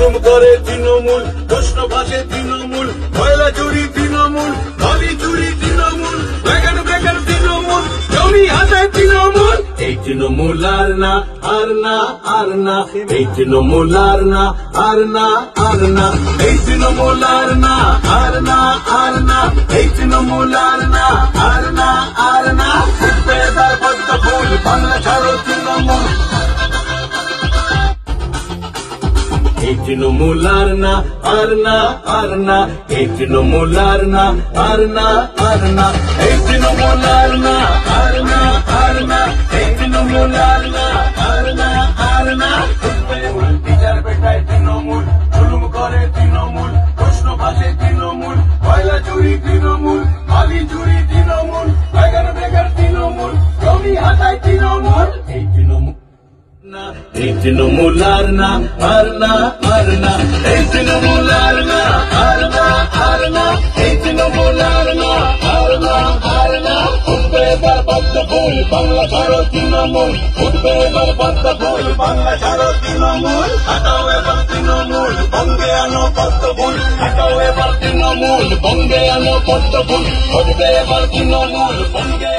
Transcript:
জুলুম করে তৃণমূল প্রশ্ন ভাসে তৃণমূল কয়লা চুরি তৃণমূল বালি চুরি তৃণমূল বেগান বেগান তৃণমূল জমি হাতে তৃণমূল এই তৃণমূল আর না আর না আর না এই তৃণমূল আর না আর না আর না এই তৃণমূল আর না আর না আর না এই তৃণমূল আর না আর না আর না ফুল বাংলা ছাড়ো তৃণমূল এই তৃণমূল আর না আর না আর না। এই তৃণমূল না, আর না আর না। না, আর না আর না। না বেগার বেগার হাতায় তৃণমূল। এই তৃণমূল এই তৃণমূল আর না আর না আর না। এই তৃণমূল আর না আর না। আর না এই এবার ফুল, বাংলা ছাড়ো তৃণমূল। উঠবে এবার পদ্ম ফুল, বাংলা ছাড়ো তৃণমূল। হাটাও এবার তৃণমূল, বঙ্গে আনো পদ্ম ফুল। হাটাও এবার তৃণমূল, বঙ্গে আনো পদ্ম ফুল। উঠবে এবার তৃণমূল, বঙ্গে